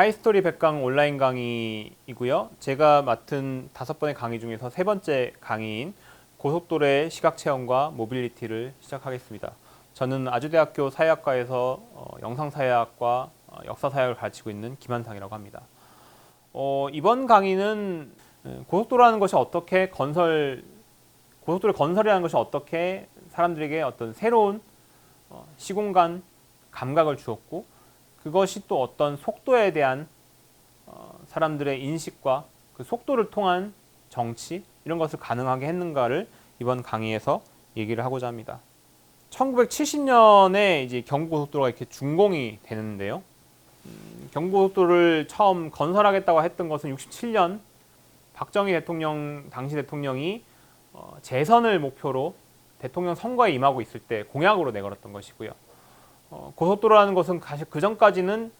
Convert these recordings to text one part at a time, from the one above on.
하이스토리 백강 온라인 강의이고요. 제가 맡은 다섯 번의 강의 중에서 세 번째 강의인 고속도로의 시각 체험과 모빌리티를 시작하겠습니다. 저는 아주대학교 사회학과에서 어, 영상사회학과 어, 역사사회학을 가르치고 있는 김한상이라고 합니다. 어, 이번 강의는 에, 고속도로라는 것이 어떻게 건설 고속도로 건설이라는 것이 어떻게 사람들에게 어떤 새로운 어, 시공간 감각을 주었고 그것이 또 어떤 속도에 대한 어, 사람들의 인식과 그 속도를 통한 정치 이런 것을 가능하게 했는가를 이번 강의에서 얘기를 하고자 합니다. 1970년에 이제 경부고속도로가 이렇게 준공이 되는데요. 음, 경부고속도로를 처음 건설하겠다고 했던 것은 67년 박정희 대통령 당시 대통령이 어, 재선을 목표로 대통령 선거에 임하고 있을 때 공약으로 내걸었던 것이고요. 어, 고속도로라는 것은 그 전까지는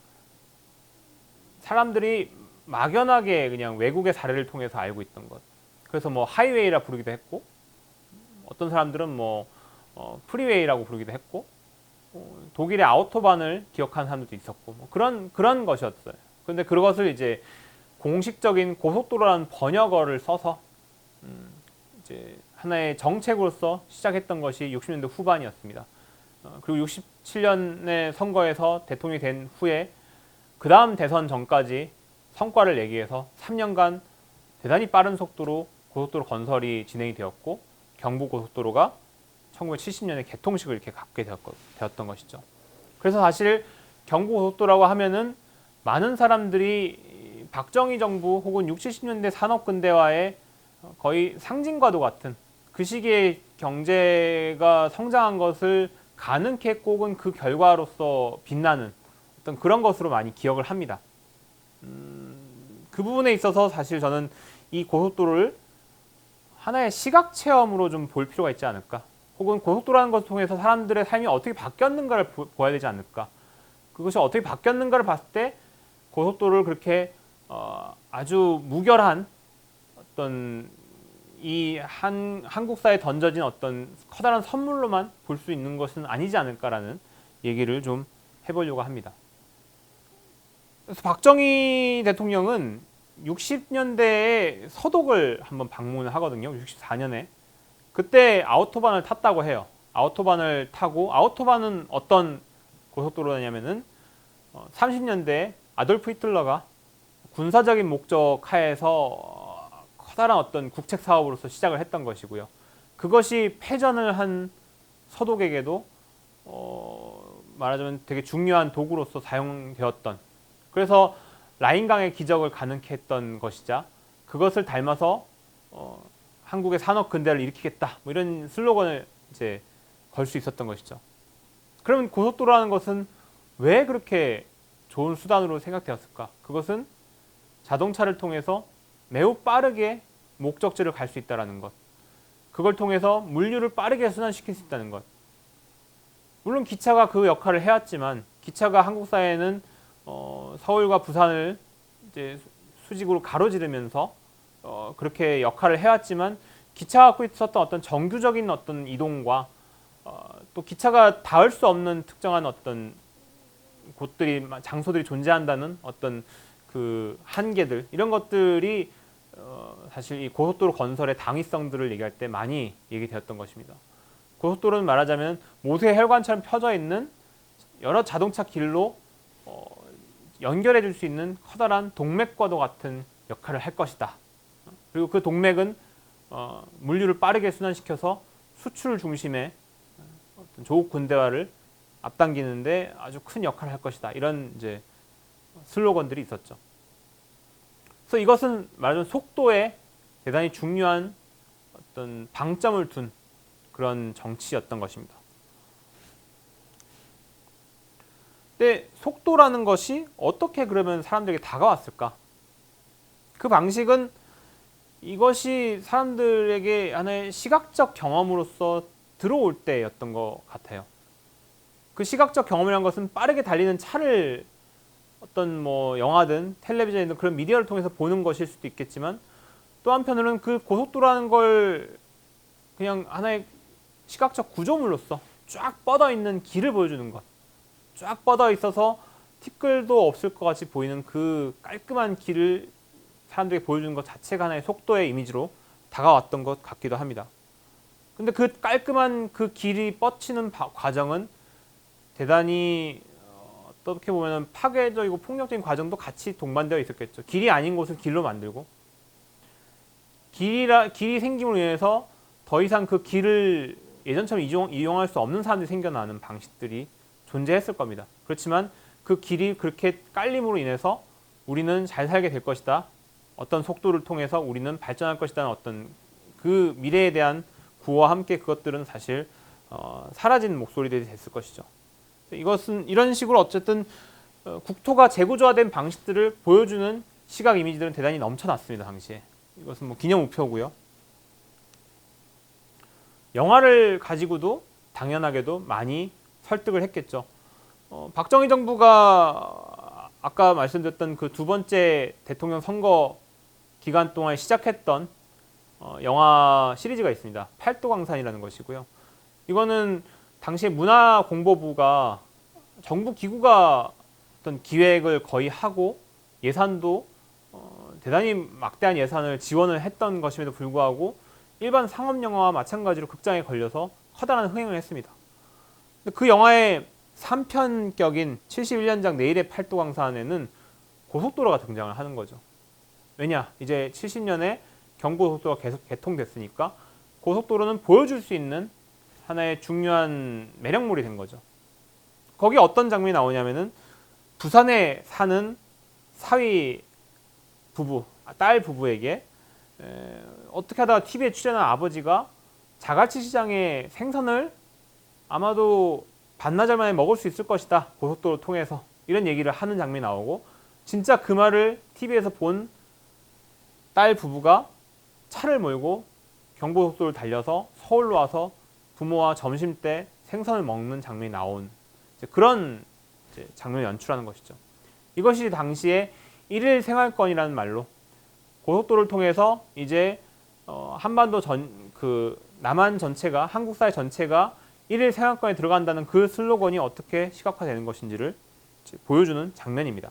사람들이 막연하게 그냥 외국의 사례를 통해서 알고 있던 것. 그래서 뭐 하이웨이라 부르기도 했고, 어떤 사람들은 뭐 어, 프리웨이라고 부르기도 했고, 어, 독일의 아우토반을 기억하는 사람들도 있었고, 뭐 그런 그런 것이었어요. 근데 그것을 이제 공식적인 고속도로라는 번역어를 써서 음, 이제 하나의 정책으로서 시작했던 것이 60년대 후반이었습니다. 어, 그리고 67년의 선거에서 대통령이 된 후에 그 다음 대선 전까지 성과를 내기 위해서 3년간 대단히 빠른 속도로 고속도로 건설이 진행이 되었고 경부고속도로가 1970년에 개통식을 이렇게 갖게 되었던 것이죠. 그래서 사실 경부고속도로라고 하면은 많은 사람들이 박정희 정부 혹은 60, 70년대 산업 근대화의 거의 상징과도 같은 그 시기에 경제가 성장한 것을 가능케 혹은 그 결과로서 빛나는 어떤 그런 것으로 많이 기억을 합니다. 음, 그 부분에 있어서 사실 저는 이 고속도로를 하나의 시각 체험으로 좀 볼 필요가 있지 않을까. 혹은 고속도로라는 것을 통해서 사람들의 삶이 어떻게 바뀌었는가를 보, 보아야 되지 않을까. 그것이 어떻게 바뀌었는가를 봤을 때 고속도로를 그렇게 어, 아주 무결한 어떤 이 한, 한국사에 던져진 어떤 커다란 선물로만 볼 수 있는 것은 아니지 않을까라는 얘기를 좀 해보려고 합니다. 그래서 박정희 대통령은 60년대에 서독을 한번 방문을 하거든요. 64년에. 그때 아우토반을 탔다고 해요. 아우토반을 타고 아우토반은 어떤 고속도로냐면은 30년대 어, 아돌프 히틀러가 군사적인 목적 하에서 커다란 어떤 국책 사업으로서 시작을 했던 것이고요. 그것이 패전을 한 서독에게도 어, 말하자면 되게 중요한 도구로서 사용되었던 그래서 라인강의 기적을 가능케 했던 것이자 그것을 닮아서 어, 한국의 산업 근대를 일으키겠다 뭐 이런 슬로건을 이제 걸 수 있었던 것이죠. 그러면 고속도로라는 것은 왜 그렇게 좋은 수단으로 생각되었을까? 그것은 자동차를 통해서 매우 빠르게 목적지를 갈 수 있다는 것. 그걸 통해서 물류를 빠르게 순환시킬 수 있다는 것. 물론 기차가 그 역할을 해왔지만 기차가 한국 사회에는 어, 서울과 부산을 이제 수직으로 가로지르면서 어, 그렇게 역할을 해왔지만 기차가 갖고 있었던 어떤 정규적인 어떤 이동과 어, 또 기차가 닿을 수 없는 특정한 어떤 곳들이 장소들이 존재한다는 어떤 그 한계들 이런 것들이 어, 사실 이 고속도로 건설의 당위성들을 얘기할 때 많이 얘기되었던 것입니다. 고속도로는 말하자면 모세 혈관처럼 펴져 있는 여러 자동차 길로 어, 연결해 줄 수 있는 커다란 동맥과도 같은 역할을 할 것이다. 그리고 그 동맥은 어, 물류를 빠르게 순환시켜서 수출 중심의 어떤 조국 군대화를 앞당기는데 아주 큰 역할을 할 것이다. 이런 이제 슬로건들이 있었죠. 그래서 이것은 말하자면 속도에 대단히 중요한 어떤 방점을 둔 그런 정치였던 것입니다. 근데 속도라는 것이 어떻게 그러면 사람들에게 다가왔을까? 그 방식은 이것이 사람들에게 하나의 시각적 경험으로서 들어올 때였던 것 같아요. 그 시각적 경험이라는 것은 빠르게 달리는 차를 어떤 뭐 영화든 텔레비전이든 그런 미디어를 통해서 보는 것일 수도 있겠지만 또 한편으로는 그 고속도로라는 걸 그냥 하나의 시각적 구조물로서 쫙 뻗어 있는 길을 보여주는 것. 쫙 뻗어 있어서 티끌도 없을 것 같이 보이는 그 깔끔한 길을 사람들에게 보여주는 것 자체가 하나의 속도의 이미지로 다가왔던 것 같기도 합니다. 근데 그 깔끔한 그 길이 뻗치는 바- 과정은 대단히 어, 어떻게 보면 파괴적이고 폭력적인 과정도 같이 동반되어 있었겠죠. 길이 아닌 곳을 길로 만들고 길이라 길이 생김으로 인해서 더 이상 그 길을 예전처럼 이용, 이용할 수 없는 사람들이 생겨나는 방식들이 존재했을 겁니다. 그렇지만 그 길이 그렇게 깔림으로 인해서 우리는 잘 살게 될 것이다. 어떤 속도를 통해서 우리는 발전할 것이다는 어떤 그 미래에 대한 구호와 함께 그것들은 사실 어, 사라진 목소리들이 됐을 것이죠. 이것은 이런 식으로 어쨌든 어, 국토가 재구조화된 방식들을 보여주는 시각 이미지들은 대단히 넘쳐났습니다 당시에. 이것은 뭐 기념 우표고요. 영화를 가지고도 당연하게도 많이 설득을 했겠죠. 어, 박정희 정부가 아까 말씀드렸던 그 두 번째 대통령 선거 기간 동안 시작했던 어, 영화 시리즈가 있습니다. 팔도광산이라는 것이고요. 이거는 당시에 문화공보부가 정부 기구가 어떤 기획을 거의 하고 예산도 어, 대단히 막대한 예산을 지원을 했던 것임에도 불구하고 일반 상업 영화와 마찬가지로 극장에 걸려서 커다란 흥행을 했습니다. 그 영화의 3편격인 71년작 내일의 팔도광산에는 고속도로가 등장을 하는 거죠. 왜냐? 이제 70년에 경부고속도로가 계속 개통됐으니까 고속도로는 보여줄 수 있는 하나의 중요한 매력물이 된 거죠. 거기 어떤 장면이 나오냐면은 부산에 사는 사위 부부, 아, 딸 부부에게 에, 어떻게 하다가 TV에 출연한 아버지가 자갈치 시장의 생선을 아마도 반나절 만에 먹을 수 있을 것이다. 고속도로 통해서 이런 얘기를 하는 장면이 나오고 진짜 그 말을 TV에서 본 딸 부부가 차를 몰고 경부고속도로를 달려서 서울로 와서 부모와 점심 때 생선을 먹는 장면이 나온 그런 장면을 연출하는 것이죠. 이것이 당시에 일일 생활권이라는 말로 고속도로를 통해서 이제 어, 한반도 전 그 남한 전체가 한국 사회 전체가 일일 생활권에 들어간다는 그 슬로건이 어떻게 시각화되는 것인지를 보여주는 장면입니다.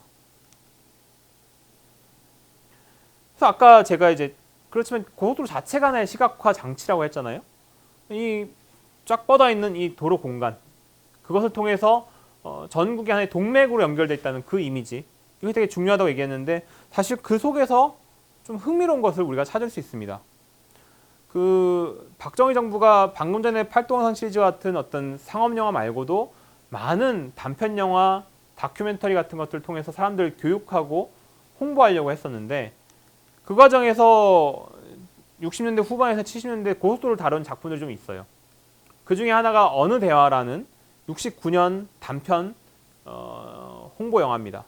그래서 아까 제가 이제 그렇지만 고속도로 자체가 하나의 시각화 장치라고 했잖아요. 이 쫙 뻗어 있는 이 도로 공간 그것을 통해서 어, 전국이 하나의 동맥으로 연결돼 있다는 그 이미지 이게 되게 중요하다고 얘기했는데 사실 그 속에서 좀 흥미로운 것을 우리가 찾을 수 있습니다. 그 박정희 정부가 방금 전에 팔도원선 시리즈 같은 어떤 상업 영화 말고도 많은 단편 영화, 다큐멘터리 같은 것들을 통해서 사람들을 교육하고 홍보하려고 했었는데 그 과정에서 60년대 후반에서 70년대 고속도로를 다룬 작품들이 좀 있어요. 그 중에 하나가 어느 대화라는 69년 단편 어, 홍보 영화입니다.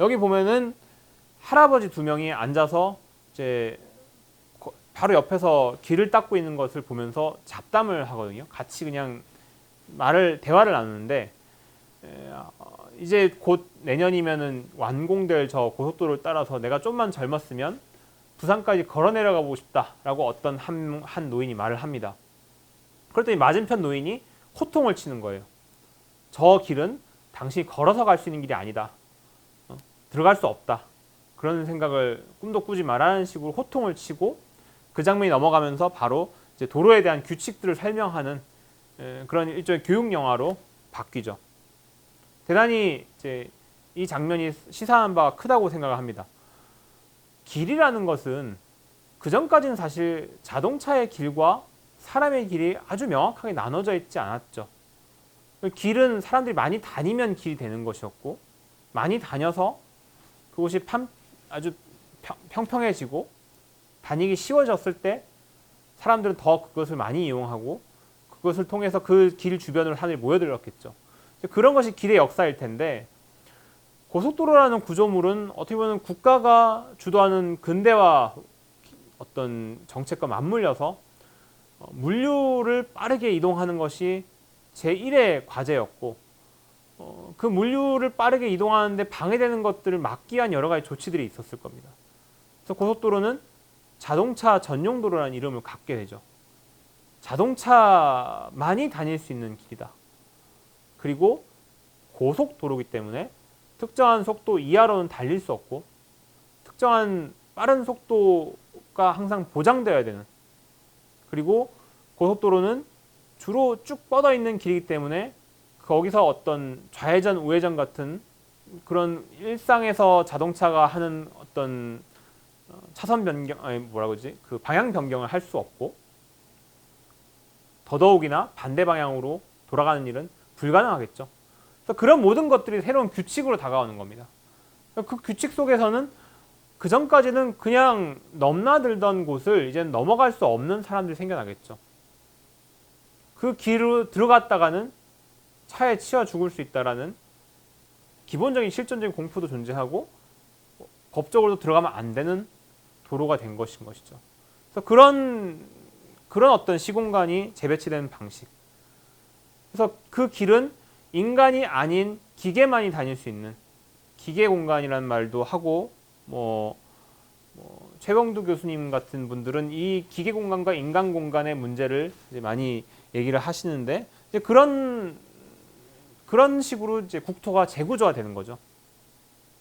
여기 보면은 할아버지 두 명이 앉아서 이제 거- 바로 옆에서 길을 닦고 있는 것을 보면서 잡담을 하거든요. 같이 그냥 말을 대화를 나누는데 에, 어, 이제 곧 내년이면은 완공될 저 고속도로를 따라서 내가 좀만 젊었으면 부산까지 걸어 내려가 보고 싶다라고 어떤 한, 한 노인이 말을 합니다. 그랬더니 맞은편 노인이 호통을 치는 거예요. 저 길은 당신이 걸어서 갈 수 있는 길이 아니다. 어, 들어갈 수 없다. 그런 생각을 꿈도 꾸지 말라는 식으로 호통을 치고 그 장면이 넘어가면서 바로 도로에 대한 규칙들을 설명하는 에, 그런 일종의 교육 영화로 바뀌죠. 대단히 이제 이 장면이 시사하는 바가 크다고 생각을 합니다. 길이라는 것은 그 전까지는 사실 자동차의 길과 사람의 길이 아주 명확하게 나눠져 있지 않았죠. 길은 사람들이 많이 다니면 길이 되는 것이었고 많이 다녀서 그곳이 판- 아주 평- 평평해지고 다니기 쉬워졌을 때 사람들은 더 그것을 많이 이용하고 그것을 통해서 그 길 주변으로 사람들이 모여들었겠죠. 그런 것이 길의 역사일 텐데 고속도로라는 구조물은 어떻게 보면 국가가 주도하는 근대화 어떤 정책과 맞물려서 어, 물류를 빠르게 이동하는 것이 제1의 과제였고 어, 그 물류를 빠르게 이동하는데 방해되는 것들을 막기 위한 여러 가지 조치들이 있었을 겁니다. 그래서 고속도로는 자동차 전용 도로라는 이름을 갖게 되죠. 자동차만이 다닐 수 있는 길이다. 그리고 고속도로이기 때문에 특정한 속도 이하로는 달릴 수 없고 특정한 빠른 속도가 항상 보장되어야 되는 그리고 고속도로는 주로 쭉 뻗어 있는 길이기 때문에 거기서 어떤 좌회전 우회전 같은 그런 일상에서 자동차가 하는 어떤 어, 차선 변경 아니 뭐라 그러지 그 방향 변경을 할 수 없고 더더욱이나 반대 방향으로 돌아가는 일은 불가능하겠죠. 그래서 그런 모든 것들이 새로운 규칙으로 다가오는 겁니다. 그 규칙 속에서는 그 전까지는 그냥 넘나들던 곳을 이제 넘어갈 수 없는 사람들이 생겨나겠죠. 그 길로 들어갔다가는 차에 치여 죽을 수 있다라는 기본적인 실존적인 공포도 존재하고 법적으로도 들어가면 안 되는 도로가 된 것인 것이죠. 그래서 그런 그런 어떤 시공간이 재배치되는 방식. 그래서 그 길은 인간이 아닌 기계만이 다닐 수 있는 기계 공간이라는 말도 하고 뭐, 뭐 최병두 교수님 같은 분들은 이 기계 공간과 인간 공간의 문제를 많이 얘기를 하시는데 이제 그런 그런 식으로 이제 국토가 재구조화 되는 거죠.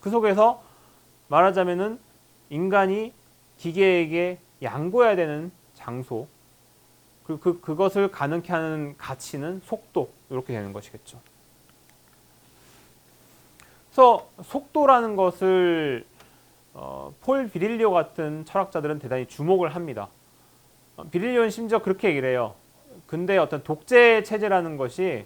그 속에서 말하자면은 인간이 기계에게 양보해야 되는 장소 그, 그 그것을 가능케 하는 가치는 속도 이렇게 되는 것이겠죠. 그래서 속도라는 것을 어, 폴 비릴리오 같은 철학자들은 대단히 주목을 합니다. 어, 비릴리오는 심지어 그렇게 얘기를 해요. 근데 어떤 독재 체제라는 것이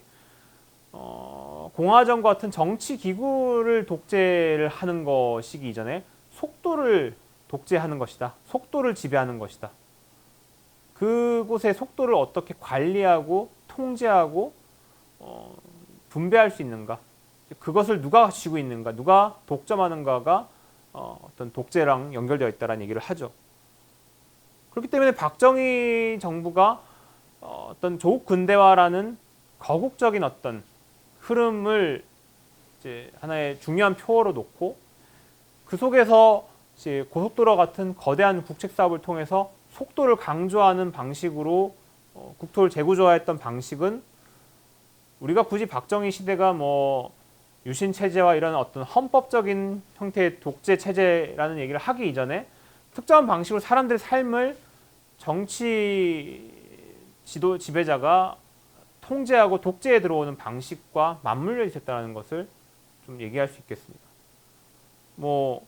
어, 공화정 같은 정치 기구를 독재를 하는 것이기 이전에 속도를 독재하는 것이다. 속도를 지배하는 것이다. 그곳의 속도를 어떻게 관리하고 통제하고 어, 분배할 수 있는가? 그것을 누가 쥐고 있는가? 누가 독점하는가가 어, 어떤 독재랑 연결되어 있다라는 얘기를 하죠. 그렇기 때문에 박정희 정부가 어, 어떤 조국 근대화라는 거국적인 어떤 흐름을 이제 하나의 중요한 표어로 놓고 그 속에서 이제 고속도로 같은 거대한 국책 사업을 통해서 속도를 강조하는 방식으로 어, 국토를 재구조화했던 방식은 우리가 굳이 박정희 시대가 뭐 유신 체제와 이런 어떤 헌법적인 형태의 독재 체제라는 얘기를 하기 이전에 특정한 방식으로 사람들의 삶을 정치 지도 지배자가 통제하고 독재에 들어오는 방식과 맞물려 있었다는 것을 좀 얘기할 수 있겠습니다. 뭐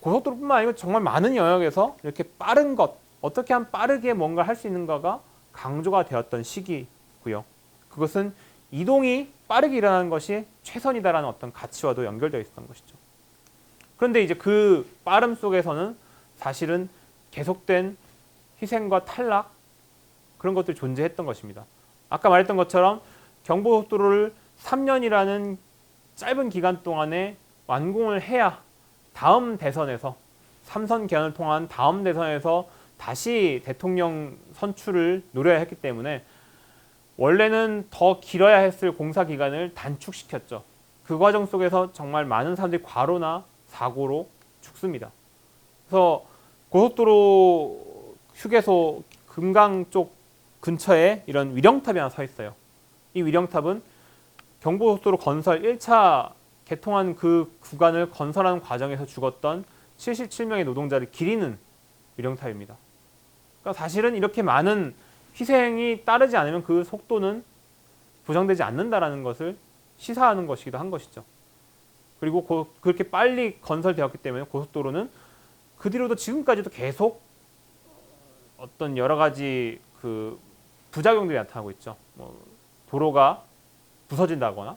고속도로뿐만 아니고 정말 많은 영역에서 이렇게 빠른 것 어떻게 하면 빠르게 뭔가 할 수 있는가가 강조가 되었던 시기고요. 그것은 이동이 빠르게 일어나는 것이 최선이다라는 어떤 가치와도 연결되어 있었던 것이죠. 그런데 이제 그 빠름 속에서는 사실은 계속된 희생과 탈락 그런 것들이 존재했던 것입니다. 아까 말했던 것처럼 경부고속도로를 3년이라는 짧은 기간 동안에 완공을 해야 다음 대선에서 삼선 개헌을 통한 다음 대선에서 다시 대통령 선출을 노려야 했기 때문에 원래는 더 길어야 했을 공사 기간을 단축시켰죠. 그 과정 속에서 정말 많은 사람들이 과로나 사고로 죽습니다. 그래서 고속도로 휴게소 금강 쪽 근처에 이런 위령탑이 하나 서 있어요. 이 위령탑은 경부고속도로 건설 1차 개통한 그 구간을 건설하는 과정에서 죽었던 77명의 노동자를 기리는 위령탑입니다. 그러니까 사실은 이렇게 많은 희생이 따르지 않으면 그 속도는 보장되지 않는다라는 것을 시사하는 것이기도 한 것이죠. 그리고 고, 그렇게 빨리 건설되었기 때문에 고속도로는 그 뒤로도 지금까지도 계속 어떤 여러 가지 그 부작용들이 나타나고 있죠. 뭐 도로가 부서진다거나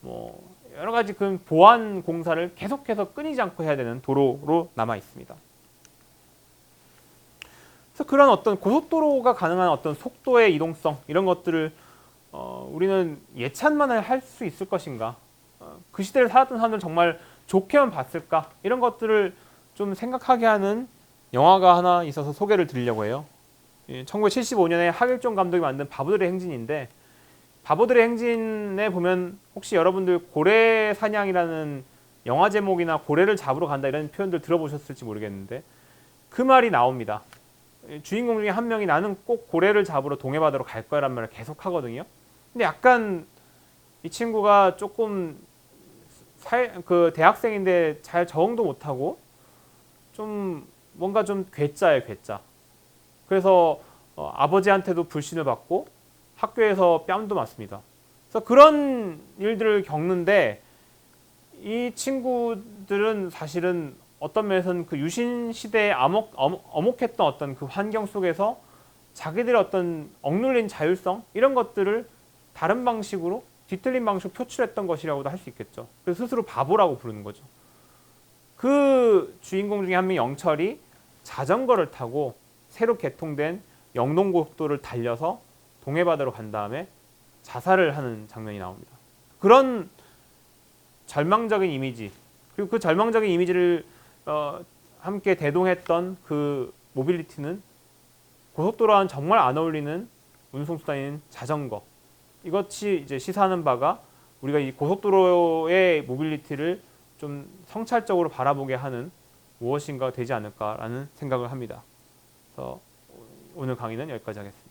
뭐 여러 가지 그 보안 공사를 계속해서 끊이지 않고 해야 되는 도로로 남아 있습니다. 그래서 그런 어떤 고속도로가 가능한 어떤 속도의 이동성 이런 것들을 어, 우리는 예찬만 할 수 있을 것인가? 어, 그 시대를 살았던 사람들은 정말 좋게만 봤을까? 이런 것들을 좀 생각하게 하는 영화가 하나 있어서 소개를 드리려고 해요. 1975년에 하길종 감독이 만든 바보들의 행진인데 바보들의 행진에 보면 혹시 여러분들 고래 사냥이라는 영화 제목이나 고래를 잡으러 간다 이런 표현들 들어보셨을지 모르겠는데 그 말이 나옵니다. 주인공 중에 한 명이 나는 꼭 고래를 잡으러 동해바다로 갈 거야란 말을 계속 하거든요. 근데 약간 이 친구가 조금 사, 그 대학생인데 잘 적응도 못하고 좀 뭔가 좀 괴짜예요, 괴짜. 그래서 어, 아버지한테도 불신을 받고 학교에서 뺨도 맞습니다. 그래서 그런 일들을 겪는데 이 친구들은 사실은 어떤 면에서는 그 유신 시대에 암흑, 어묵, 어묵했던 어떤 그 환경 속에서 자기들의 어떤 억눌린 자율성 이런 것들을 다른 방식으로 뒤틀린 방식으로 표출했던 것이라고도 할 수 있겠죠. 그래서 스스로 바보라고 부르는 거죠. 그 주인공 중에 한 명이 영철이 자전거를 타고 새로 개통된 영동고속도를 달려서 동해바다로 간 다음에 자살을 하는 장면이 나옵니다. 그런 절망적인 이미지 그리고 그 절망적인 이미지를 어, 함께 대동했던 그 모빌리티는 고속도로와는 정말 안 어울리는 운송수단인 자전거 이것이 이제 시사하는 바가 우리가 이 고속도로의 모빌리티를 좀 성찰적으로 바라보게 하는 무엇인가 되지 않을까라는 생각을 합니다. 그래서 오늘 강의는 여기까지 하겠습니다.